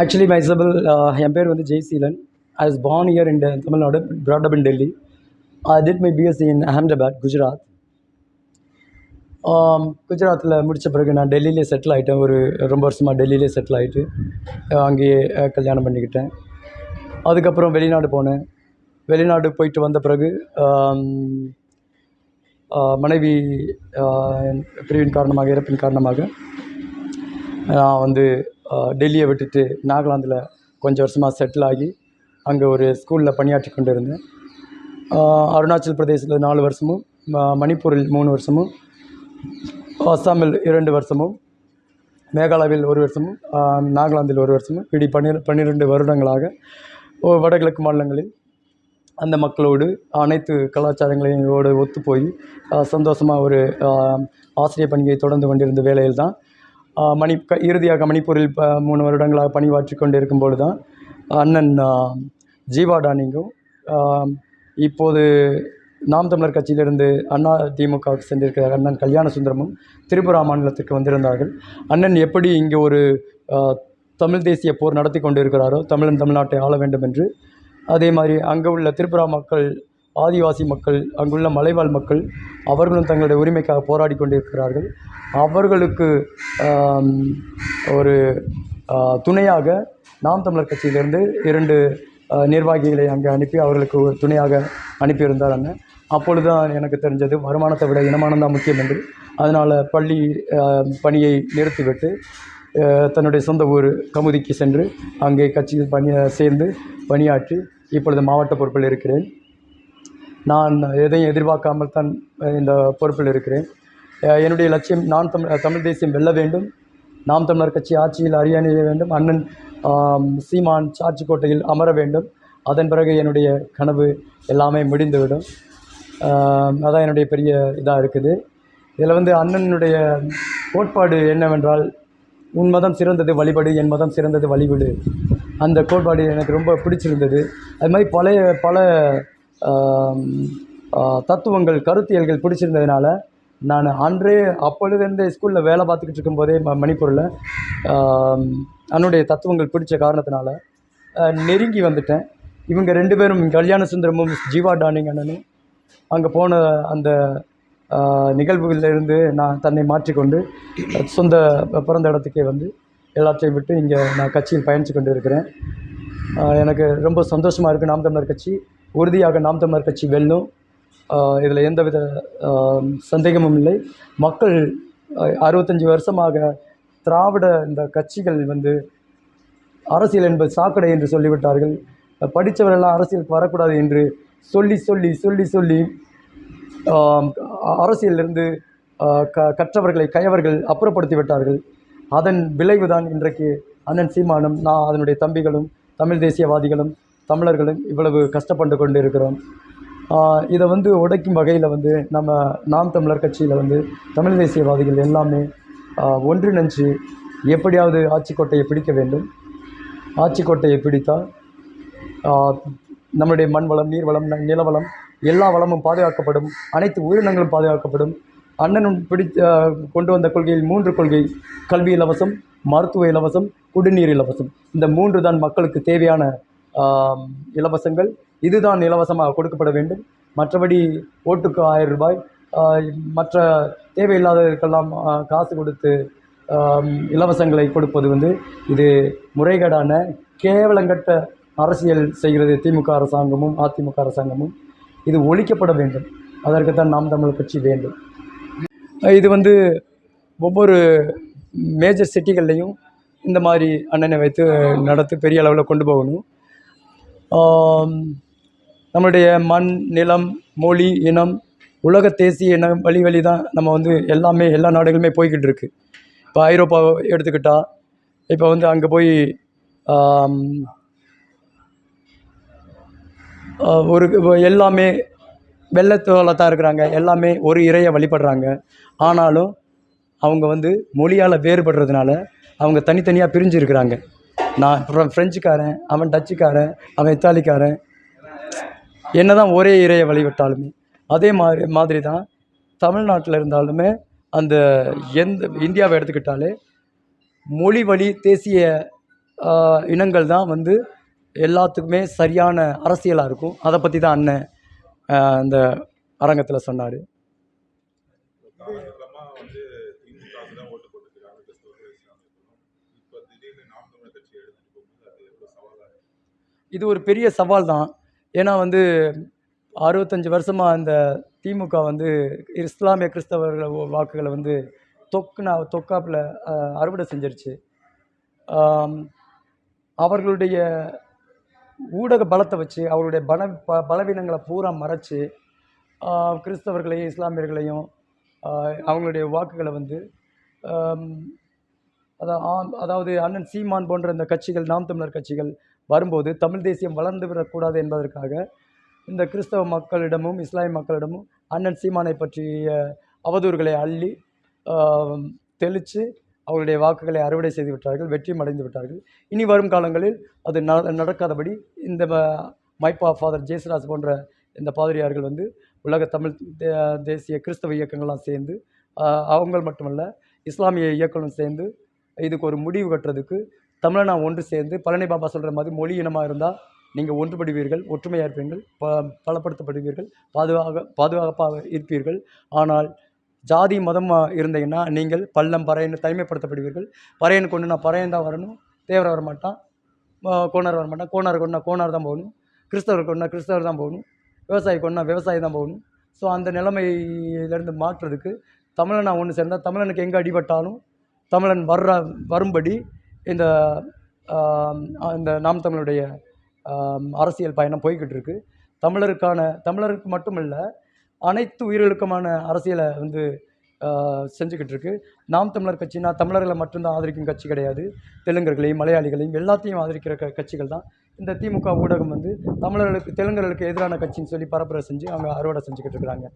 Actually மைசபிள் uh, என் பேர் வந்து Jaiseelan. I is born here in Tamil Nadu brought up in Delhi I did my BSc in Ahmedabad Gujarat குஜராத்தில் முடித்த பிறகு நான் டெல்லியிலே செட்டில் ஆகிட்டேன் ஒரு ரொம்ப வருஷமாக டெல்லியிலே செட்டில் ஆகிட்டு அங்கேயே கல்யாணம் பண்ணிக்கிட்டேன். அதுக்கப்புறம் வெளிநாடு போனேன். வெளிநாடு போயிட்டு வந்த பிறகு um, மனைவி பிரிவின் காரணமாக இறப்பின் காரணமாக நான் வந்து டெல்லியை விட்டுட்டு நாகாலாந்தில் கொஞ்சம் வருஷமாக செட்டில் ஆகி அங்கே ஒரு ஸ்கூலில் பணியாற்றி கொண்டு இருந்தேன் அருணாச்சல் பிரதேசத்தில் நாலு வருஷமும் மணிப்பூரில் மூணு வருஷமும் அஸ்ஸாமில் இரண்டு வருஷமும் மேகாலயாவில் ஒரு வருஷமும் நாகாலாந்தில் ஒரு வருஷமும் இப்படி பன்னிர பன்னிரெண்டு வருடங்களாக வடகிழக்கு மாநிலங்களில் அந்த மக்களோடு அனைத்து கலாச்சாரங்களையோடு ஒத்து போய் சந்தோஷமாக ஒரு ஆசிரியர் பணியை தொடர்ந்து கொண்டிருந்த வேலையில் தான் மணி க இறுதியாக மணிப்பூரில் ப மூணு வருடங்களாக பணியாற்றி கொண்டு இருக்கும்போது தான் அண்ணன் ஜீவா டானிங்கும் இப்போது நாம் தமிழர் கட்சியிலிருந்து அண்ணா திமுகவுக்கு சென்றிருக்கிற அண்ணன் கல்யாண சுந்தரமும் திரிபுரா மாநிலத்திற்கு வந்திருந்தார்கள். அண்ணன் எப்படி இங்கே ஒரு தமிழ் தேசிய போர் நடத்தி கொண்டு இருக்கிறாரோ தமிழன் தமிழ்நாட்டை ஆள வேண்டும் என்று அதே மாதிரி அங்கே உள்ள திரிபுரா மக்கள் ஆதிவாசி மக்கள் அங்குள்ள மலைவாழ் மக்கள் அவர்களும் தங்களுடைய உரிமைக்காக போராடி கொண்டிருக்கிறார்கள். அவர்களுக்கு ஒரு துணையாக நாம் தமிழர் கட்சியிலிருந்து இரண்டு நிர்வாகிகளை அங்கே அனுப்பி அவர்களுக்கு ஒரு துணையாக அனுப்பியிருந்தார் அண்ணன் அப்பொழுது தான் எனக்கு தெரிஞ்சது வருமானத்தை விட இனமானம் தான் முக்கியம் என்று. அதனால் பள்ளி பணியை நிறுத்திவிட்டு தன்னுடைய சொந்த ஊர் கமுதிக்கு சென்று அங்கே கட்சியில் பணி சேர்ந்து பணியாற்றி இப்பொழுது மாவட்ட பொறுப்பில் இருக்கிறேன். நான் எதையும் எதிர்பார்க்காமல் தான் இந்த பொறுப்பில் இருக்கிறேன். என்னுடைய லட்சியம் நான் தமிழ் தமிழ் தேசியம் வெல்ல வேண்டும். நாம் தமிழர் கட்சி ஆட்சியில் அரியணைய வேண்டும். அண்ணன் சீமான் சாட்சிக்கோட்டையில் அமர வேண்டும். அதன் பிறகு என்னுடைய கனவு எல்லாமே முடிந்துவிடும். அதான் என்னுடைய பெரிய இதாக இருக்குது. இதில் வந்து அண்ணனுடைய கோட்பாடு என்னவென்றால் உன் மதம் சிறந்தது வழிபடு என் மதம் சிறந்தது வழிபடு அந்த கோட்பாடு எனக்கு ரொம்ப பிடிச்சிருந்தது. அது மாதிரி பழைய பல தத்துவங்கள் கருத்தியல்கள் பிடிச்சிருந்ததுனால நான் அன்றே அப்பொழுதுலேருந்தே ஸ்கூலில் வேலை பார்த்துக்கிட்டு இருக்கும்போதே ம மணிப்பூரில் என்னுடைய தத்துவங்கள் பிடிச்ச காரணத்தினால நெருங்கி வந்துட்டேன். இவங்க ரெண்டு பேரும் கல்யாண சுந்தரமும் ஜீவா டானிங் அண்ணனும் அங்கே போன அந்த நிகழ்வுகளிலிருந்து நான் தன்னை மாற்றிக்கொண்டு சொந்த பிறந்த இடத்துக்கே வந்து எல்லாத்தையும் விட்டு இங்கே நான் கட்சியில் பயணித்து கொண்டு இருக்கிறேன் எனக்கு ரொம்ப சந்தோஷமாக இருக்குது நாம் தமிழர் கட்சி உறுதியாக நாம் தமிழர் கட்சி வெல்லும். இதில் எந்தவித சந்தேகமும் இல்லை. மக்கள் அறுபத்தஞ்சி வருஷமாக திராவிட இந்த கட்சிகள் வந்து அரசியல் என்பது சாக்கடை என்று சொல்லிவிட்டார்கள். படித்தவரெல்லாம் அரசியலுக்கு வரக்கூடாது என்று சொல்லி சொல்லி சொல்லி சொல்லி அரசியலிருந்து க கற்றவர்களை கயவர்கள் அப்புறப்படுத்தி விட்டார்கள் அதன் விளைவுதான் இன்றைக்கு அண்ணன் சீமானும் நான் அதனுடைய தம்பிகளும் தமிழ் தேசியவாதிகளும் தமிழர்களும் இவ்வளவு கஷ்டப்பட்டு கொண்டு இருக்கிறோம் இதை வந்து உடைக்கும் வகையில் வந்து நம்ம நாம் தமிழர் கட்சியில் வந்து தமிழ் தேசியவாதிகள் எல்லாமே ஒன்றிணைஞ்சு எப்படியாவது ஆட்சிக்கோட்டையை பிடிக்க வேண்டும். ஆட்சிக்கோட்டையை பிடித்தால் நம்முடைய மண் வளம் நீர் வளம் ந- நிலவளம் எல்லா வளமும் பாதுகாக்கப்படும். அனைத்து உயிரினங்களும் பாதுகாக்கப்படும். அண்ணனும் பிடித்த கொண்டு வந்த கொள்கையில் மூன்று கொள்கை கல்வி இலவசம் மருத்துவ இலவசம் குடிநீர் இலவசம். இந்த மூன்று தான் மக்களுக்கு தேவையான இலவசங்கள். இதுதான் இலவசமாக கொடுக்கப்பட வேண்டும். மற்றபடி ஓட்டுக்கு ஆயிரம் ரூபாய். மற்ற தேவையில்லாததற்கெல்லாம் காசு கொடுத்து இலவசங்களை கொடுப்பது வந்து இது முறைகேடான கேவலங்கட்ட அரசியல் செய்கிறது திமுக அரசாங்கமும் அதிமுக அரசாங்கமும். இது ஒழிக்கப்பட வேண்டும். அதற்குத்தான் நாம் தமிழ் கட்சி வேண்டும். இது வந்து ஒவ்வொரு மேஜர் சிட்டிகள்லேயும் இந்த மாதிரி அண்ணனை வைத்து நடத்தி பெரிய அளவில் கொண்டு போகணும். நம்மளுடைய மண் நிலம் மொழி இனம் உலக தேசிய இனம் வழி வழி தான் நம்ம வந்து எல்லாமே எல்லா நாடுகளுமே போய்கிட்டு இருக்கு. இப்போ ஐரோப்பா எடுத்துக்கிட்டால் இப்போ வந்து அங்கே போய் ஒரு எல்லாமே வெள்ளத்தோல தான் இருக்கிறாங்க. எல்லாமே ஒரு இறையை வழிபடுறாங்க. ஆனாலும் அவங்க வந்து மொழியால் வேறுபடுறதுனால அவங்க தனித்தனியாக பிரிஞ்சு இருக்கிறாங்க நான் அப்புறம் ஃப்ரெஞ்சுக்காரன் அவன் டச்சுக்காரன் அவன் இத்தாலிக்காரன் என்ன தான் ஒரே இறையை வழிபட்டாலுமே அதே மாதிரி மாதிரி தான் தமிழ்நாட்டில் இருந்தாலுமே அந்த எந்த இந்தியாவை எடுத்துக்கிட்டாலே மொழி வழி தேசிய இனங்கள் தான் வந்து எல்லாத்துக்குமே சரியான அரசியலாக இருக்கும். அதை பற்றி தான் அண்ணன் அந்த அரங்கத்தில் சொன்னார் காலங்காலமா வந்து திமுகவுக்கு தான் ஓட்டு போட்டுருக்காங்க கிறிஸ்தவர்கள் இஸ்லாமியர்களும் இப்போ திடீர்னு நாம் தமிழர் கட்சி எடுத்துட்டு போகும்போது அது எவ்வளோ சவாலாக இருக்கு இது ஒரு பெரிய சவால் தான். ஏன்னா வந்து அறுபத்தஞ்சு வருஷமாக இந்த திமுக வந்து இஸ்லாமிய கிறிஸ்தவர்கள் வாக்குகளை வந்து தொக்குனா தொக்காப்பில் அறுவடை செஞ்சிருச்சு. அவர்களுடைய ஊடக பலத்தை வச்சு அவருடைய பல ப பலவீனங்களை பூரா மறைச்சி கிறிஸ்தவர்களையும் இஸ்லாமியர்களையும் அவங்களுடைய வாக்குகளை வந்து அதான் ஆ- அதாவது அண்ணன் சீமான் போன்ற இந்த கட்சிகள் நாம் தமிழர் கட்சிகள் வரும்போது தமிழ் தேசியம் வளர்ந்து விடக்கூடாது என்பதற்காக இந்த கிறிஸ்தவ மக்களிடமும் இஸ்லாமிய மக்களிடமும் அண்ணன் சீமானை பற்றிய அவதூறுகளை அள்ளி தெளித்து அவருடைய வாக்குகளை அறுவடை செய்து விட்டார்கள் வெற்றியும் அடைந்து விட்டார்கள். இனி வரும் காலங்களில் அது நடக்காதபடி இந்த ம- மைப்பா ஃபாதர் ஜேசுராஜ் போன்ற இந்த பாதிரியார்கள் வந்து உலக தமிழ் தே- தேசிய கிறிஸ்தவ இயக்கங்கள்லாம் சேர்ந்து அவங்க மட்டுமல்ல இஸ்லாமிய இயக்கங்களும் சேர்ந்து இதுக்கு ஒரு முடிவு கட்டுறதுக்கு தமிழனா ஒன்று சேர்ந்து பழனி பாபா சொல்கிற மாதிரி மொழி இனமாக இருந்தால் நீங்கள் ஒன்றுபடுவீர்கள் ஒற்றுமையாக இருப்பீர்கள் ப பலப்படுத்தப்படுவீர்கள் பாதுகாக பாதுகாப்பாக இருப்பீர்கள். ஆனால் ஜாதி மதமாக இருந்தீங்கன்னா நீங்கள் பள்ளம் பறையன்னு தனிமைப்படுத்தப்படுவீர்கள். பறையன் கொண்டு நான் பறையன் தான் வரணும் தேவரை வர மாட்டான் ஆஹ் கோனார் வர மாட்டான் கோனார் கொண்டா கோணார் தான் போகணும் கிறிஸ்தவர் கொண்டா கிறிஸ்தவர் தான் போகணும் விவசாயி கொண்டா விவசாயி தான் போகணும். ஸோ அந்த நிலைமையிலேருந்து மாற்றுறதுக்கு தமிழனா ஒன்று சேர்ந்தால் தமிழனுக்கு எங்கே அடிபட்டாலும் தமிழன் வர்ற வரும்படி இந்த இந்த நாம் தமிழுடைய அரசியல் பயணம் போய்கிட்டு இருக்கு தமிழருக்கான தமிழருக்கு மட்டுமல்ல அனைத்து உயிர்களுக்குமான அரசியலை வந்து செஞ்சுக்கிட்டு இருக்கு நாம் தமிழர் கட்சினா தமிழர்களை மட்டும்தான் ஆதரிக்கும் கட்சி கிடையாது. தெலுங்கர்களையும் மலையாளிகளையும் எல்லாத்தையும் ஆதரிக்கிற க கட்சிகள் தான். இந்த திமுக ஊடகம் வந்து தமிழர்களுக்கு தெலுங்கர்களுக்கு எதிரான கட்சின்னு சொல்லி பரப்புரை செஞ்சு அவங்க அறுவடை செஞ்சுக்கிட்டு இருக்கிறாங்க